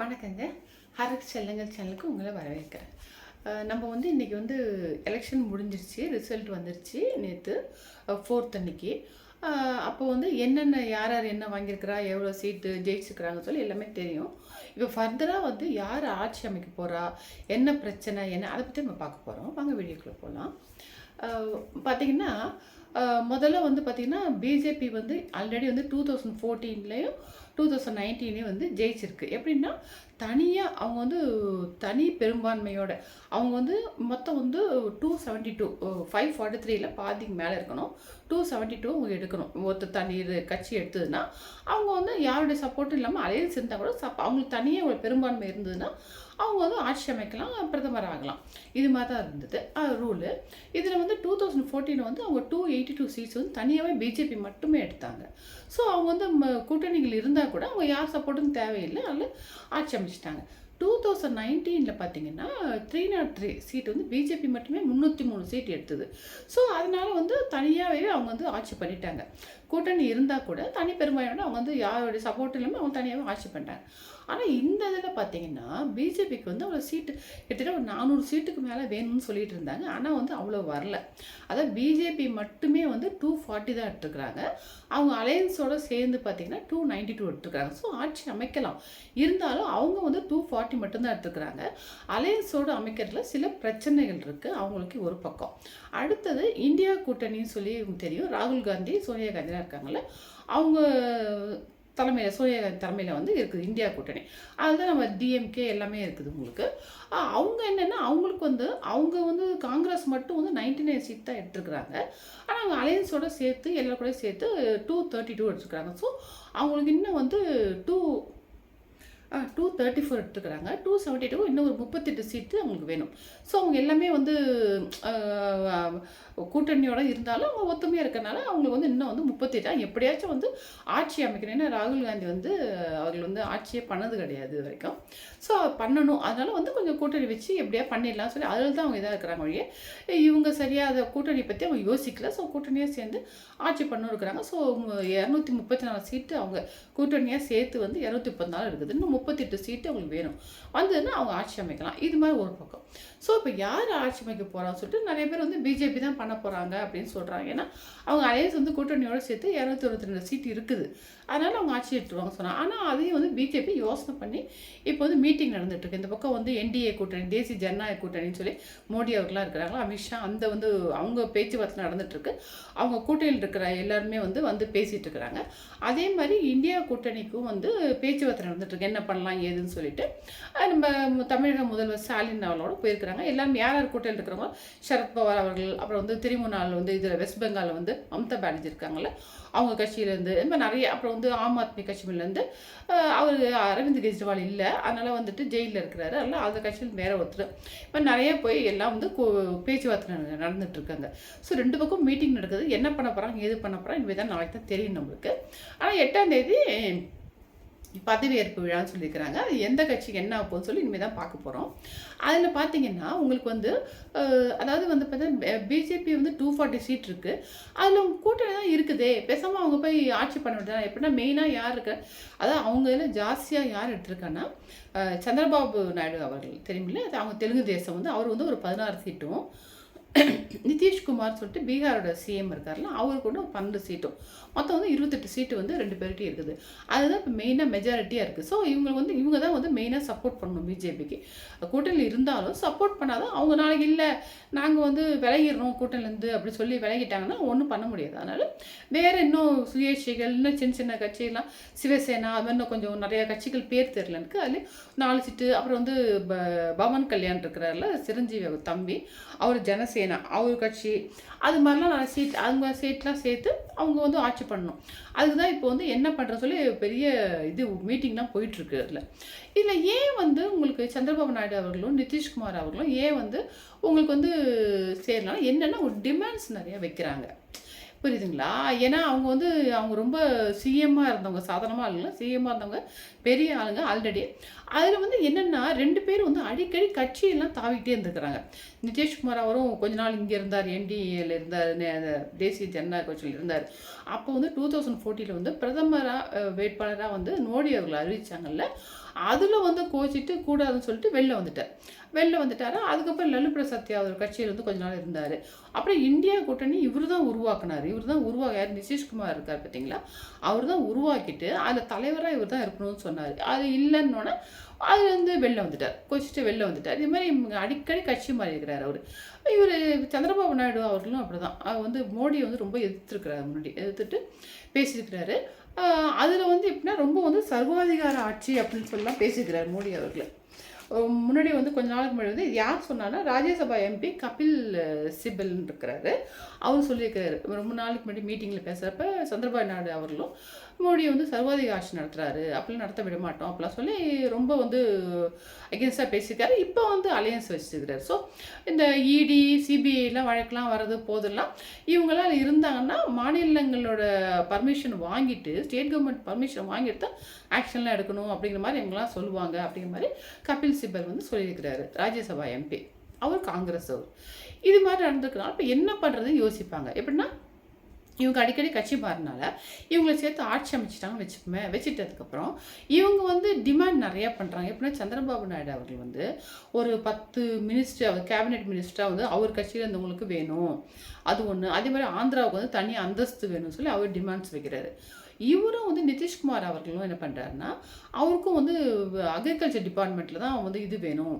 வணக்கங்க. ஹரக் செல்லங்கள் சேனலுக்கு உங்களை வரவேற்கிறேன். நம்ம வந்து இன்றைக்கி வந்து எலெக்ஷன் முடிஞ்சிருச்சு ரிசல்ட் வந்துருச்சு நேற்று ஃபோர்த் அன்னைக்கு. அப்போ வந்து என்னென்ன யார் யார் என்ன வாங்கியிருக்கிறா எவ்வளோ சீட்டு ஜெயிச்சிருக்கிறாங்கன்னு சொல்லி எல்லாமே தெரியும். இப்போ ஃபர்தராக வந்து யார் ஆட்சி அமைக்க போகிறா என்ன பிரச்சனை என்ன அதை பற்றி நம்ம பார்க்க போகிறோம் வாங்க வீடியோக்குள்ளே போகலாம் பார்த்தீங்கன்னா முதல்ல வந்து பார்த்திங்கன்னா பிஜேபி வந்து ஆல்ரெடி வந்து டூ தௌசண்ட் ஃபோர்டீன்லேயும் டூ தௌசண்ட் நைன்டீனே வந்து ஜெயிச்சிருக்கு. எப்படின்னா தனியாக அவங்க வந்து தனி பெரும்பான்மையோட அவங்க வந்து மொத்தம் வந்து two seventy two five forty த்ரீல பாதிக்கு மேலே இருக்கணும். டூ செவன்ட்டி டூ அவங்க எடுக்கணும். ஒருத்தர் தனி இது கட்சி எடுத்ததுன்னா அவங்க வந்து யாருடைய சப்போர்ட்டும் இல்லாமல் அலையன்ஸ் இருந்தால் கூட சப் அவங்களுக்கு தனியாக ஒரு பெரும்பான்மை இருந்ததுன்னா அவங்க வந்து ஆட்சி அமைக்கலாம் பிரதமர் ஆகலாம். இது மாதிரி தான் இருந்தது. ரூலு இதில் வந்து டூ தௌசண்ட் ஃபோர்டீன் வந்து அவங்க டூ எயிட்டி டூ சீட்ஸ் வந்து தனியாகவே பிஜேபி மட்டுமே எடுத்தாங்க. ஸோ அவங்க வந்து கூட்டணிகள் இருந்தால் கூட அவங்க யார் சப்போர்ட்டும் தேவையில்லை. அதில் ஆட்சி அமைச்சிட்டாங்க. டூ தௌசண்ட் நைன்டீனில் பார்த்தீங்கன்னா த்ரீ நாட் த்ரீ சீட் வந்து பிஜேபி மட்டுமே முந்நூற்றி மூணு சீட் எடுத்தது. ஸோ அதனால் வந்து தனியாகவே அவங்க வந்து ஆட்சி பண்ணிட்டாங்க. கூட்டணி இருந்தால் கூட தனி பெரும்பான்மையோட அவங்க வந்து யாருடைய சப்போர்ட் இல்லாமல் அவங்க தனியாகவே ஆட்சி பண்ணிட்டாங்க. ஆனால் இந்த இதில் பார்த்தீங்கன்னா பிஜேபிக்கு வந்து அவ்வளோ சீட்டு கிட்டத்தட்ட ஒரு நானூறு சீட்டுக்கு மேலே வேணும்னு சொல்லிட்டு இருந்தாங்க. ஆனால் வந்து அவ்வளோ வரல. அதாவது பிஜேபி மட்டுமே வந்து டூ ஃபார்ட்டி தான் எடுத்துருக்குறாங்க. அவங்க அலையன்ஸோடு சேர்ந்து பார்த்தீங்கன்னா டூ நைன்டி டூ எடுத்துருக்காங்க ஸோ ஆட்சி அமைக்கலாம். இருந்தாலும் அவங்க வந்து டூ ஃபார்ட்டி மட்டும்தான் எடுத்துக்கிறாங்க அலையன்ஸோடு அமைக்கிறதுல சில பிரச்சனைகள் இருக்குது அவங்களுக்கு ஒரு பக்கம். அடுத்தது இந்தியா கூட்டணின்னு சொல்லி தெரியும். ராகுல் காந்தி சோனியா காந்திலாம் இருக்காங்கல்ல. அவங்க தலைமையில் சோனியா காந்தி தலைமையில் வந்து இருக்குது இந்தியா கூட்டணி. அதுதான் நம்ம டிஎம்கே எல்லாமே இருக்குது உங்களுக்கு. அவங்க என்னென்னா அவங்களுக்கு வந்து அவங்க வந்து காங்கிரஸ் மட்டும் வந்து நைன்டி நைன் சீட் தான் எடுத்துருக்குறாங்க. ஆனால் அவங்க அலையன்ஸோட சேர்த்து எல்லா கூட சேர்த்து டூ தேர்ட்டி டூ எடுத்துருக்குறாங்க. ஸோ அவங்களுக்கு இன்னும் வந்து டூ டூ தேர்ட்டி ஃபோர் எடுத்துக்கிறாங்க. டூ செவன்ட்டி டூ இன்னும் ஒரு முப்பத்தெட்டு சீட்டு அவங்களுக்கு வேணும். ஸோ அவங்க எல்லாமே வந்து கூட்டணியோடு கூட்டணியோட இருந்தாலும் அவங்க ஒத்துமையாக இருக்கிறனால அவங்களுக்கு வந்து இன்னும் வந்து முப்பத்தெட்டா. எப்படியாச்சும் வந்து ஆட்சி அமைக்கணும். ஏன்னா ராகுல் காந்தி வந்து அவர்கள் வந்து ஆட்சியே பண்ணது கிடையாது இது வரைக்கும். ஸோ பண்ணணும். அதனால வந்து கொஞ்சம் கூட்டணி வச்சு எப்படியா பண்ணிடலாம் சொல்லி அதில் தான் அவங்க இதாக இருக்கிறாங்க வழியே இவங்க சரியாக அதை கூட்டணி பற்றி அவங்க யோசிக்கல. ஸோ கூட்டணியாக சேர்ந்து ஆட்சி பண்ணணும் இருக்கிறாங்க. ஸோ இரநூத்தி முப்பத்தி நாலு சீட்டு அவங்க கூட்டணியாக சேர்த்து வந்து இரநூத்தி முப்பத்தி நாலு இருக்குது. இன்னும் முப்பத்தெட்டு சீட்டு அவங்களுக்கு வேணும். வந்ததுன்னா அவங்க ஆட்சி அமைக்கலாம். இது மாதிரி ஒரு பக்கம். ஸோ இப்போ யார் ஆட்சி அமைக்க போகிறான்னு சொல்லிட்டு நிறைய பேர் வந்து பிஜேபி தான் பண்ண போகிறாங்க அப்படின்னு சொல்கிறாங்க ஏன்னா அவங்க அலையன்ஸ் வந்து கூட்டணியோட சேர்த்து இரநூத்தி இருபத்தி ரெண்டு சீட் இருக்குது. அதனால் அவங்க ஆட்சி எடுத்துருவாங்க சொன்னாங்க. ஆனால் அதையும் வந்து பிஜேபி யோசனை பண்ணி இப்போ வந்து மீட்டிங் நடந்துட்டுருக்கு இந்த பக்கம் வந்து என்டிஏ கூட்டணி தேசிய ஜனநாயக கூட்டணின்னு சொல்லி மோடி அவர்களாம் இருக்கிறாங்களா? அமித்ஷா அந்த வந்து அவங்க பேச்சுவார்த்தை நடந்துட்டுருக்கு அவங்க கூட்டணியில் இருக்கிற எல்லாருமே வந்து வந்து பேசிகிட்டு இருக்கிறாங்க. அதே மாதிரி இந்தியா கூட்டணிக்கும் வந்து பேச்சுவார்த்தை நடந்துட்டுருக்கு என்ன பண்ணலாம் ஏதுன்னு சொல்லிட்டு. நம்ம தமிழக முதல்வர் ஸ்டாலின் அவர்களோட போயிருக்கிறாங்க. எல்லாம் யார் யார் கூட்டம் இருக்கிறவங்க சரத்பவார் அவர்கள் அப்புறம் வந்து திரிமுனால் வந்து இதில் வெஸ்ட் பெங்காலில் வந்து மம்தா பானர்ஜி இருக்காங்கள அவங்க கட்சியிலேருந்து இந்த மாதிரி நிறைய அப்புறம் வந்து ஆம் ஆத்மி கட்சியிலேருந்து அவர் அரவிந்த் கெஜ்ரிவால் இல்லை அதனால் வந்துட்டு ஜெயிலில் இருக்கிறாரு. அதனால் அந்த கட்சியில் வேற ஒருத்தர். இப்போ நிறைய போய் எல்லாம் வந்து பேச்சுவார்த்தை நட- நடந்துட்டு இருக்காங்க. ஸோ ரெண்டு பக்கம் மீட்டிங் நடக்குது. என்ன பண்ண போகிறாங்க ஏது பண்ண போகிறாங்க இனிமேல் தான் நாளைக்கு தான் தெரியும் நம்மளுக்கு. ஆனால் எட்டாம் தேதி பதவியேற்பு விழான்னு சொல்லியிருக்கிறாங்க. அது எந்த கட்சிக்கு என்ன ஆகும்னு சொல்லி இனிமேல் தான் பார்க்க போகிறோம் அதில் பார்த்தீங்கன்னா உங்களுக்கு வந்து அதாவது வந்து பார்த்தீங்கன்னா பிஜேபி வந்து டூ ஃபார்ட்டி சீட் இருக்குது அதில் அவங்க கூட்டணி தான் இருக்குதே. பேசாமல் அவங்க போய் ஆட்சி பண்ண விட்டா எப்படின்னா மெயினாக யார் இருக்க? அதாவது அவங்க இதில் ஜாஸ்தியாக யார் எடுத்திருக்காங்கன்னா சந்திரபாபு நாயுடு அவர்கள். தெரியுமில்ல? அது அவங்க தெலுங்கு தேசம் வந்து அவர் வந்து ஒரு பதினாறு சீட்டும் நிதிஷ்குமார் சொல்லிட்டு பீகாரோட சிஎம் இருக்கார்ல அவருக்கு கூட ஒரு பன்னெண்டு சீட்டும். மொத்தம் வந்து இருபத்தெட்டு சீட்டு வந்து ரெண்டு பேர்கிட்டையும் இருக்குது. அதுதான் இப்போ மெயினாக மெஜாரிட்டியாக இருக்குது ஸோ இவங்க வந்து இவங்க தான் வந்து மெயினாக சப்போர்ட் பண்ணணும் பிஜேபிக்கு கூட்டணியில் இருந்தாலும் சப்போர்ட் பண்ணாதான் அவங்க நாளைக்கு இல்லை நாங்கள் வந்து விலகிடுறோம் கூட்டணிலேருந்து அப்படி சொல்லி விலகிட்டாங்கன்னா ஒன்றும் பண்ண முடியாது. அதனால் வேறு இன்னும் சுயேட்சைகள் இன்னும் சின்ன சின்ன கட்சியெல்லாம் சிவசேனா அது மாதிரி இன்னும் கொஞ்சம் நிறையா கட்சிகள் பேர் தெரில எனக்கு. அதில் நாலு சீட்டு அப்புறம் வந்து ப- பவன் கல்யாண் இருக்கிறாரில் சிரஞ்சீவி தம்பி அவர் ஜனசேனா அவர் கட்சி அது மாதிரிலாம் நிறைய சீட் அவங்க சீட்லாம் சேர்த்து அவங்க வந்து ஆட்சி பண்ணணும். அதுக்கு தான் இப்போ வந்து என்ன பண்ணுறது சொல்லி பெரிய இது மீட்டிங்லாம் போயிட்டுருக்கு அதில். இதில் ஏன் வந்து உங்களுக்கு சந்திரபாபு நாயுடு அவர்களும் நிதிஷ்குமார் அவர்களும் ஏன் வந்து உங்களுக்கு வந்து சேரலாம் என்னென்னா ஒரு டிமாண்ட்ஸ் நிறையா வைக்கிறாங்க. புரியுதுங்களா? ஏன்னா அவங்க வந்து அவங்க ரொம்ப சிஎம்மாக இருந்தவங்க சாதாரணமாக இல்லைங்க சிஎம்மாக இருந்தவங்க பெரிய ஆளுங்க ஆல்ரெடி அதில் வந்து என்னென்னா ரெண்டு பேரும் வந்து அடிக்கடி கட்சியெல்லாம் தாவிக்கிட்டே இருந்துக்கிறாங்க நிதிஷ்குமார் அவரும் கொஞ்ச நாள் இங்கே இருந்தார் என்டிஏல இருந்தார் தேசிய ஜனநாயக கட்சியில் இருந்தார். அப்போ வந்து டூ தௌசண்ட் ஃபோர்ட்டியில் வந்து பிரதமராக வேட்பாளராக வந்து மோடி அவர்கள் அறிவித்தாங்கல்ல அதில் வந்து கோச்சிட்டு கூடாதுன்னு சொல்லிட்டு வெளில வந்துட்டார். வெளில வந்துட்டாரு அதுக்கப்புறம் லல்லு பிரசாத் யாதவ் கட்சியில் வந்து கொஞ்ச நாள் இருந்தார். அப்புறம் இந்தியா கூட்டணி இவர் தான் உருவாக்குனார். இவர் தான் உருவாக யார்? நிதிஷ்குமார் இருக்கார் பார்த்தீங்களா அவர் தான் உருவாக்கிட்டு அதில் தலைவராக இவர் தான் இருக்கணும்னு சொன்னார். அது இல்லைன்னொன்னே அது வந்து வெளில வந்துட்டார். கொச்சிட்டு வெளில வந்துட்டார். இது மாதிரி இவங்க அடிக்கடி கட்சி மாறி இருக்கிறார் அவர். இவர் சந்திரபாபு நாயுடு அவர்களும் அப்படி தான் அவர் வந்து மோடியை வந்து ரொம்ப எதிர்த்துருக்கிறார் முன்னாடி. எதிர்த்துட்டு பேசியிருக்கிறாரு. அதில் வந்து எப்படின்னா ரொம்ப வந்து சர்வாதிகார ஆட்சி அப்படின்னு சொல்லலாம் பேசிக்கிறார் மோடி அவர்களை. முன்னாடி வந்து கொஞ்ச நாளுக்கு முன்னாடி வந்து யார் சொன்னான்னா ராஜ்யசபா எம்பி கபில் அஹ், சிபல்னு இருக்கிறாரு. அவர் சொல்லியிருக்கிறாரு. ரொம்ப நாளுக்கு முன்னாடி மீட்டிங்கில் பேசுகிறப்ப சந்திரபாபு நாயுடு அவர்களும் மோடியை வந்து சர்வாதிக ஆட்சி நடத்துறாரு அப்படிலாம் நடத்த விட மாட்டோம் அப்படிலாம் சொல்லி ரொம்ப வந்து அகேன்ஸ்டாக பேசியிருக்காரு. இப்போ வந்து அலையன்ஸ் வச்சுருக்கிறாரு. ஸோ இந்த இடி சிபிஐலாம் வழக்கெலாம் வர்றது போதெல்லாம் இவங்களாம் இருந்தாங்கன்னா மாநிலங்களோட பர்மிஷன் வாங்கிட்டு ஸ்டேட் கவர்மெண்ட் பர்மிஷன் வாங்கிட்டு தான் ஆக்ஷன்லாம் எடுக்கணும் அப்படிங்கிற மாதிரி இவங்களாம் சொல்லுவாங்க அப்படிங்கிற மாதிரி கபில் சிபல் வந்து சொல்லியிருக்கிறாரு ராஜ்யசபா எம்பி அவர் காங்கிரஸ் அவர். இது மாதிரி நடந்திருக்கனால இப்போ என்ன பண்ணுறதுன்னு யோசிப்பாங்க. எப்படின்னா இவங்க அடிக்கடி கட்சி மாறினால இவங்களை சேர்த்து ஆட்சி அமைச்சிட்டாங்கன்னு வச்சுக்கோமே வச்சுட்டதுக்கப்புறம் இவங்க வந்து டிமாண்ட் நிறையா பண்ணுறாங்க எப்படின்னா சந்திரபாபு நாயுடு அவர்கள் வந்து ஒரு பத்து மினிஸ்டர் அவர் கேபினெட் மினிஸ்டராக வந்து அவர் கட்சியில் இருந்தவங்களுக்கு வேணும். அது ஒன்று அதே மாதிரி ஆந்திராவுக்கு வந்து தனி அந்தஸ்து வேணும்னு சொல்லி அவர் டிமாண்ட்ஸ் வைக்கிறாரு. இவரும் வந்து நிதிஷ்குமார் அவர்களும் என்ன பண்ணுறாருன்னா அவருக்கும் வந்து அக்ரிகல்ச்சர் டிபார்ட்மெண்ட்டில் தான் வந்து இது வேணும்.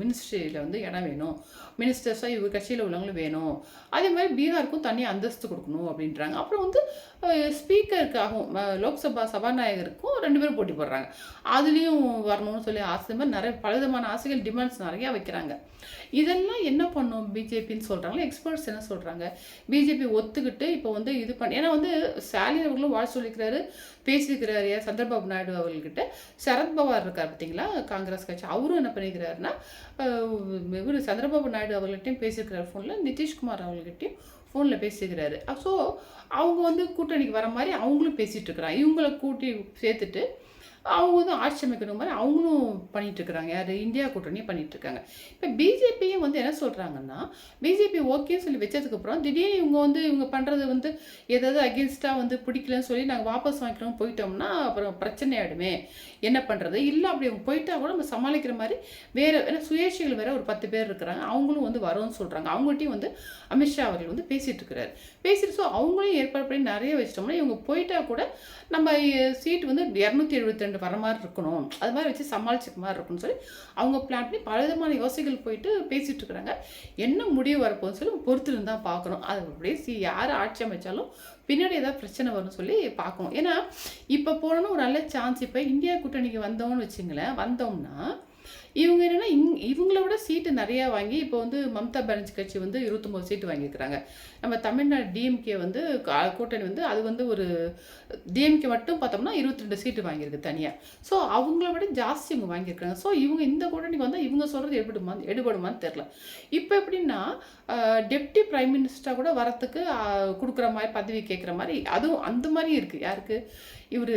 மினிஸ்ட்ரியில் வந்து இடம் வேணும். மினிஸ்டர்ஸாக இவர் கட்சியில் உள்ளவங்களும் வேணும். அதே மாதிரி பீகாருக்கும் தனி அந்தஸ்து கொடுக்கணும் அப்படின்றாங்க. அப்புறம் வந்து ஸ்பீக்கருக்காகவும் லோக்சபா சபாநாயகருக்கும் ரெண்டு பேரும் போட்டி போடுறாங்க. அதுலேயும் வரணும்னு சொல்லி ஆசை. மாதிரி நிறைய பலவிதமான ஆசைகள் டிமாண்ட்ஸ் நிறையா வைக்கிறாங்க. இதெல்லாம் என்ன பண்ணும் பிஜேபின்னு சொல்கிறாங்களா எக்ஸ்பர்ட்ஸ் என்ன சொல்கிறாங்க பிஜேபி ஒத்துக்கிட்டு இப்போ வந்து இது பண்ண ஏன்னா வந்து ஸ்டாலின் அவர்களும் வாழ் சொல்லிக்கிறாரு பேசியிருக்கிறாரு யார் சந்திரபாபு நாயுடு அவர்கள்கிட்ட. சரத்பவார் இருக்கார் பார்த்தீங்களா? காங்கிரஸ் கட்சி. அவரும் என்ன பண்ணிக்கிறாருன்னா இவர் சந்திரபாபு நாயுடு அவர்கள்ட்டையும் பேசியிருக்கிறார் ஃபோனில் நிதிஷ்குமார் அவர்கள்கிட்டையும் ஃபோனில் பேசிக்கிறாரு ஸோ அவங்க வந்து கூட்டணிக்கு வர மாதிரி அவங்களும் பேசிகிட்டு இருக்கிறாங்க. இவங்களை கூட்டி சேர்த்துட்டு அவங்க வந்து ஆட்சி அமைக்கணும் மாதிரி அவங்களும் பண்ணிகிட்ருக்குறாங்க இருக்கிறாங்க யார் இந்தியா கூட்டணியும் பண்ணிகிட்ருக்காங்க இப்போ பிஜேபியும் வந்து என்ன சொல்கிறாங்கன்னா பிஜேபி ஓகேன்னு சொல்லி வச்சதுக்கப்புறம் திடீர்னு இவங்க வந்து இவங்க பண்ணுறது வந்து ஏதாவது அகேன்ஸ்டாக வந்து பிடிக்கலன்னு சொல்லி நாங்கள் வாபஸ் வாங்கிக்கணும் போயிட்டோம்னா அப்புறம் பிரச்சனை ஆகிடுமே என்ன பண்ணுறது இல்லை அப்படி அவங்க போயிட்டா கூட நம்ம சமாளிக்கிற மாதிரி வேறு ஏன்னா சுயேட்சைகள் வேறு ஒரு பத்து பேர் இருக்கிறாங்க. அவங்களும் வந்து வரோன்னு சொல்கிறாங்க அவங்கள்ட்டையும் வந்து அமித்ஷா அவர்கள் வந்து பேசிகிட்டு இருக்கிறார். பேசிட்டு ஸோ அவங்களையும் ஏற்பாடு பண்ணி நிறைய வச்சிட்டோம்னா இவங்க போயிட்டா கூட நம்ம சீட் வந்து இரநூத்தி எழுபத்தி ரெண்டு வர மாதிரி இருக்கணும். அது மாதிரி வச்சு சமாளிச்சுக்க மாதிரி இருக்கும்னு சொல்லி அவங்க பிளான் பண்ணி பல விதமான யோசனைகள் போயிட்டு பேசிட்டு இருக்கிறாங்க. என்ன முடிவு வரப்போகுதுன்னு சொல்லி பொறுத்திருந்து தான் பார்க்கணும். அது அப்படியே சி யார் ஆட்சி அமைச்சாலும் பின்னாடி ஏதாவது பிரச்சனை வரும்னு சொல்லி பார்க்கணும். ஏன்னா இப்போ போனோன்னு ஒரு நல்ல சான்ஸ் இப்போ இந்தியா கூட்டணிக்கு வந்தோம்னு வச்சுங்களேன் வந்தோம்னா இவங்க என்னன்னா இங் இவங்கள விட சீட்டு நிறையா வாங்கி இப்போ வந்து மம்தா பானர்ஜி கட்சி வந்து இருபத்தொம்போது சீட்டு வாங்கியிருக்கிறாங்க. நம்ம தமிழ்நாடு டிஎம்கே வந்து கூட்டணி வந்து அது வந்து ஒரு டிஎம்கே மட்டும் பார்த்தோம்னா இருபத்தி ரெண்டு சீட்டு வாங்கியிருக்கு தனியாக ஸோ அவங்கள விட ஜாஸ்தி இவங்க வாங்கியிருக்காங்க ஸோ இவங்க இந்த கூட்டணிக்கு வந்தால் இவங்க சொல்கிறது எடுபடுமா எடுபடுமான்னு தெரில இப்போ எப்படின்னா டெப்டி பிரைம் மினிஸ்டராக கூட வரத்துக்கு கொடுக்குற மாதிரி பதவி கேட்குற மாதிரி அதுவும் அந்த மாதிரியும் இருக்குது யாருக்கு? இவர்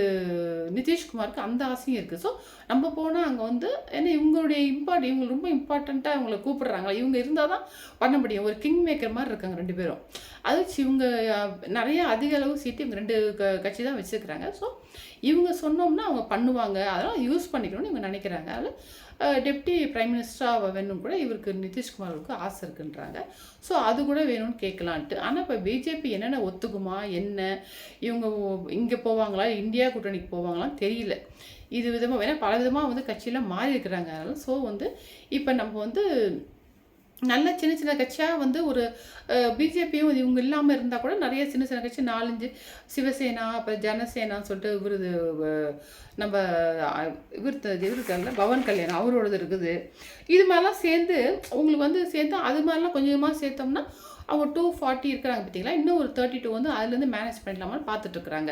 நிதிஷ்குமாருக்கு அந்த ஆசையும் இருக்குது ஸோ நம்ம போனால் அங்கே வந்து ஏன்னா இவங்களுடைய இம்பார்ட் இவங்க ரொம்ப இம்பார்ட்டண்ட்டாக அவங்கள கூப்பிடுறாங்க இவங்க இருந்தால் தான் பண்ண முடியும். ஒரு கிங் மேக்கர் மாதிரி இருக்காங்க ரெண்டு பேரும். அது வச்சு இவங்க நிறைய அதிக அளவு சீட்டு இவங்க ரெண்டு க கட்சி தான் வச்சுருக்கிறாங்க. ஸோ இவங்க சொன்னோம்னா அவங்க பண்ணுவாங்க. அதெல்லாம் யூஸ் பண்ணிக்கணும்னு இவங்க நினைக்கிறாங்க. அதில் டெப்டி பிரைம் மினிஸ்டராக வேணும் கூட இவருக்கு நிதிஷ்குமாருக்கு ஆசை இருக்குன்றாங்க. ஸோ அது கூட வேணும்னு கேட்கலான்ட்டு. ஆனால் இப்போ பிஜேபி என்னென்ன ஒத்துக்குமா? என்ன? இவங்க இங்கே போவாங்களா? இந்தியா கூட்டணிக்கு போவாங்களான்னு தெரியல. இது விதமாக வேணால் பல விதமாக வந்து கட்சியெலாம் மாறி இருக்கிறாங்க. அதனால ஸோ வந்து இப்போ நம்ம வந்து நல்ல சின்ன சின்ன கட்சியாக வந்து ஒரு பிஜேபியும் இவங்க இல்லாமல் இருந்தால் கூட நிறைய சின்ன சின்ன கட்சி நாலஞ்சு சிவசேனா அப்புறம் ஜனசேனான்னு சொல்லிட்டு இவரது நம்ம இவர் இவர் இருக்கார்ல பவன் கல்யாணம் அவரோடது இருக்குது. இது மாதிரிலாம் சேர்ந்து உங்களுக்கு வந்து சேர்த்து அது மாதிரிலாம் கொஞ்சமாக சேர்த்தோம்னா அவங்க டூ ஃபார்ட்டி இருக்கிறாங்க பார்த்தீங்களா? இன்னும் ஒரு தேர்ட்டி டூ வந்து அதுலேருந்து மேனேஜ் பண்ணலாமான்னு பார்த்துட்ருக்குறாங்க.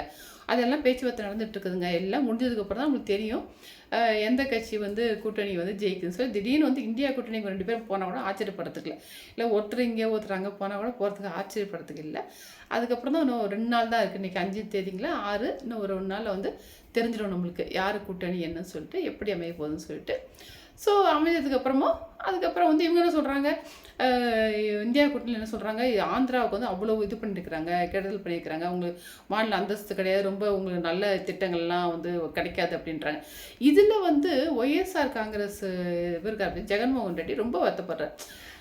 அதெல்லாம் பேச்சுவார்த்தை நடந்துட்டு இருக்குதுங்க எல்லாம் முடிஞ்சதுக்கப்புறம் தான் உங்களுக்கு தெரியும். எந்த கட்சி வந்து கூட்டணி வந்து ஜெயிக்குதுன்னு சொல்லி திடீர்னு வந்து இந்தியா கூட்டணி ரெண்டு பேரும் போனால் கூட ஆச்சரியப்படுறதுக்கு இல்லை. இல்லை ஒருத்தர் இங்கே ஒருத்தர் அங்கே போனால் கூட போகிறதுக்கு ஆச்சரியப்படுறதுக்கு இல்லை. அதுக்கப்புறம் தான் இன்னும் ரெண்டு நாள் தான் இருக்குது இன்றைக்கி அஞ்சு தேதிங்களா? ஆறு. இன்னும் ஒரு ரெண்டு நாளில் வந்து தெரிஞ்சிடும் நம்மளுக்கு யார் கூட்டணி என்னன்னு சொல்லிட்டு எப்படி அமைய போகுதுன்னு சொல்லிட்டு. ஸோ அமைஞ்சதுக்கு அப்புறமா அதுக்கப்புறம் வந்து இவங்க என்ன சொல்கிறாங்க இந்தியா கூட்டணியில் என்ன சொல்கிறாங்க ஆந்திராவுக்கு வந்து அவ்வளோ இது பண்ணிருக்கிறாங்க கெடுதல் பண்ணியிருக்கிறாங்க அவங்களுக்கு மாநில அந்தஸ்து கிடையாது ரொம்ப உங்களுக்கு நல்ல திட்டங்கள்லாம் வந்து கிடைக்காது அப்படின்றாங்க. இதில் வந்து ஒய்எஸ்ஆர் காங்கிரஸ் இவருக்கு அப்படின்னு ஜெகன்மோகன் ரெட்டி ரொம்ப வருத்தப்படுறார்.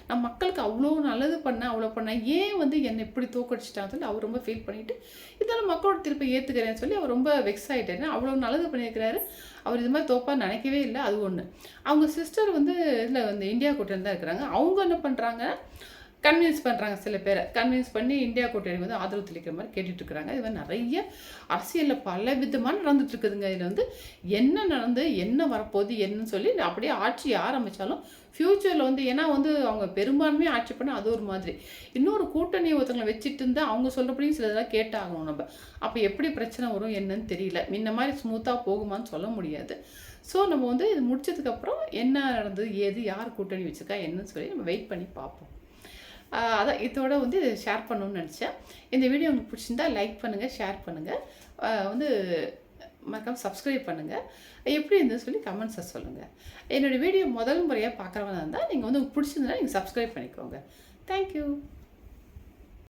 நான் மக்களுக்கு அவ்வளோ நல்லது பண்ணேன் அவ்வளோ பண்ணேன். ஏன் வந்து என்னை இப்படி தோக்கடிச்சிட்டாங்கன்னு சொல்லி அவர் ரொம்ப ஃபீல் பண்ணிவிட்டு இதெல்லாம் மக்களோட திருப்பி ஏற்றுக்கிறேன்னு சொல்லி அவர் ரொம்ப வெக்ஸ் ஆகிட்டாரு அவ்வளோ நல்லது பண்ணியிருக்கிறாரு. அவர் இது மாதிரி தோப்பாக நினைக்கவே இல்லை. அது ஒன்று அவங்க சிஸ்டர் வந்து இதில் வந்து இந்தியா கூட்டம் தான் இருக்கிறாங்க. அவங்க என்ன பண்ணுறாங்க கன்வின்ஸ் பண்ணுறாங்க சில பேரை. கன்வின்ஸ் பண்ணி இந்தியா கூட்டணி வந்து ஆதரவு தெளிக்கிற மாதிரி கேட்டுட்ருக்குறாங்க. இது மாதிரி நிறைய அரசியலில் பல விதமாக நடந்துட்டுருக்குதுங்க இதில் வந்து என்ன நடந்து என்ன வரப்போகுது என்னன்னு சொல்லி அப்படியே ஆட்சி ஆரம்பித்தாலும் ஃப்யூச்சரில் வந்து ஏன்னா வந்து அவங்க பெரும்பான்மையாக ஆட்சி பண்ண அது ஒரு மாதிரி. இன்னொரு கூட்டணி ஒருத்தங்களை வச்சுட்டு இருந்தால் அவங்க சொல்கிறபடியும் சில இதெல்லாம் கேட்டாகணும் நம்ம. அப்போ எப்படி பிரச்சனை வரும் என்னன்னு தெரியல. முன்ன மாதிரி ஸ்மூத்தாக போகுமான்னு சொல்ல முடியாது. ஸோ நம்ம வந்து இது முடிச்சதுக்கப்புறம் என்ன நடந்தது ஏது யார் கூட்டணி வச்சுருக்கா என்னன்னு சொல்லி நம்ம வெயிட் பண்ணி பார்ப்போம். அதான் இதோட வந்து ஷேர் பண்ணணும்னு நினச்சேன். இந்த வீடியோ உங்களுக்கு பிடிச்சிருந்தா லைக் பண்ணுங்கள் ஷேர் பண்ணுங்கள் வந்து மறக்காம சப்ஸ்கிரைப் பண்ணுங்கள் எப்படி இருந்ததுன்னு சொல்லி கமெண்ட்ஸை சொல்லுங்கள் என்னோடய வீடியோ முதல் முறையாக பார்க்குறவங்க இருந்தால் நீங்கள் வந்து உங்களுக்கு பிடிச்சிருந்தா நீங்கள் சப்ஸ்கிரைப் பண்ணிக்கோங்க. தேங்க்யூ